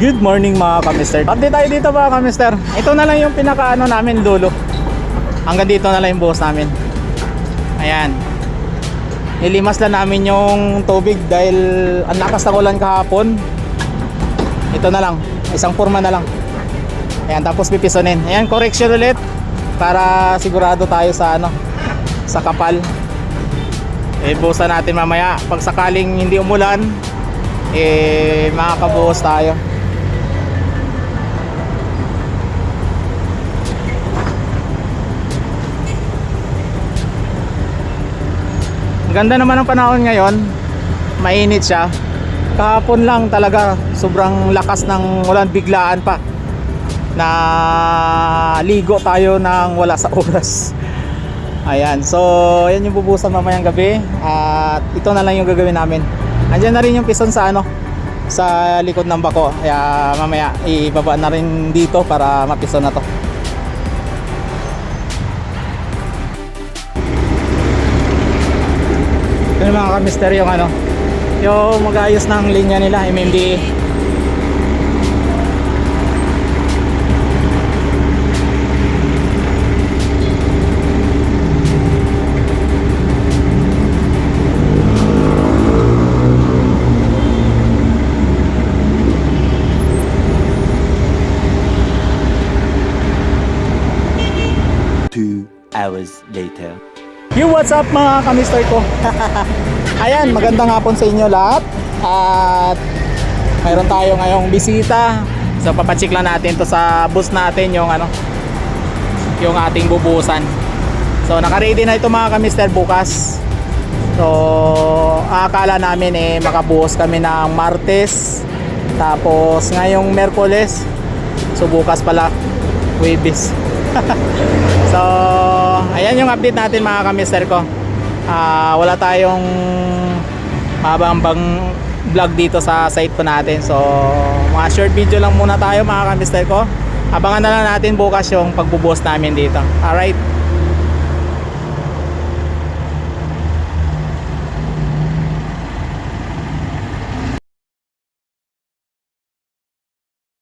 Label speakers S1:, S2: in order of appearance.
S1: Good morning mga kamister. Update tayo dito mga kamister. Ito na lang yung pinaka ano namin dulo. Hanggang dito na lang yung buhos namin. Ayan. Nilimas lang namin yung tubig dahil ang lakas ng ulan kahapon. Ito na lang. Isang forma na lang. Ayan, tapos pipisonin. Ayan, correction ulit para sigurado tayo sa ano sa kapal. Eh, buhusan natin mamaya. Pag sakaling hindi umulan, eh, makakabuhos tayo. Ganda naman ng panahon ngayon. Mainit siya. Kahapon lang talaga sobrang lakas ng ulan biglaan pa. Na ligo tayo ng wala sa oras. Ayan, so yan yung bubusan mamayang gabi at ito na lang yung gagawin namin. Andiyan na rin yung piston sa ano sa likod ng bako. Kaya mamaya ibaba na rin dito para mapiston na to. Yung mga kamister yung ano yung mag-ayos ng linya nila MMDA
S2: hours later.
S1: Yo, what's up mga kamister ko? Ayan, magandang hapon sa inyo lahat. At mayroon tayo ngayong bisita. So papacheck lang natin to sa bus natin yung ano yung ating bubusan. So naka-ready na ito mga kamister bukas. So akala namin eh makabuhos kami ng Martes. Tapos ngayong Merkoles. So bukas pala Webis. So, ayan yung update natin mga kamister ko. Ah, wala tayong mabambang vlog dito sa site po natin. So, mga short video lang muna tayo mga kamister ko. Abangan na lang natin bukas yung pagbubuhos namin dito. Alright.